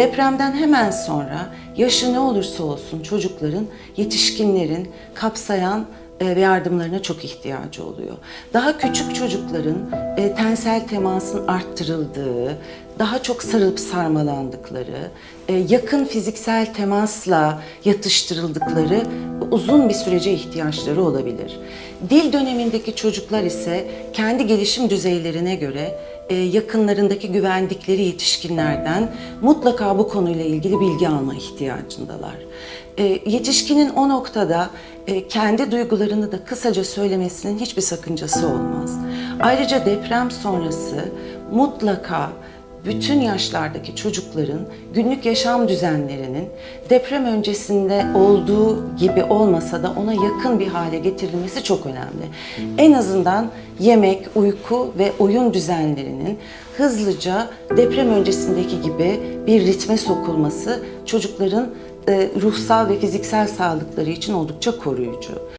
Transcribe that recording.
Depremden hemen sonra yaşı ne olursa olsun çocukların, yetişkinlerin kapsayan ve yardımlarına çok ihtiyacı oluyor. Daha küçük çocukların e, tensel temasın arttırıldığı, daha çok sarılıp sarmalandıkları, e, yakın fiziksel temasla yatıştırıldıkları uzun bir sürece ihtiyaçları olabilir. Dil dönemindeki çocuklar ise kendi gelişim düzeylerine göre e, yakınlarındaki güvendikleri yetişkinlerden mutlaka bu konuyla ilgili bilgi alma ihtiyacındalar. E, Yetişkinin o noktada e, kendi duygularını da kısaca söylemesinin hiçbir sakıncası olmaz. Ayrıca deprem sonrası mutlaka bütün yaşlardaki çocukların günlük yaşam düzenlerinin deprem öncesinde olduğu gibi olmasa da ona yakın bir hale getirilmesi çok önemli. En azından yemek, uyku ve oyun düzenlerinin hızlıca deprem öncesindeki gibi bir ritme sokulması çocukların e, ruhsal ve fiziksel sağlıkları için oldukça koruyucu.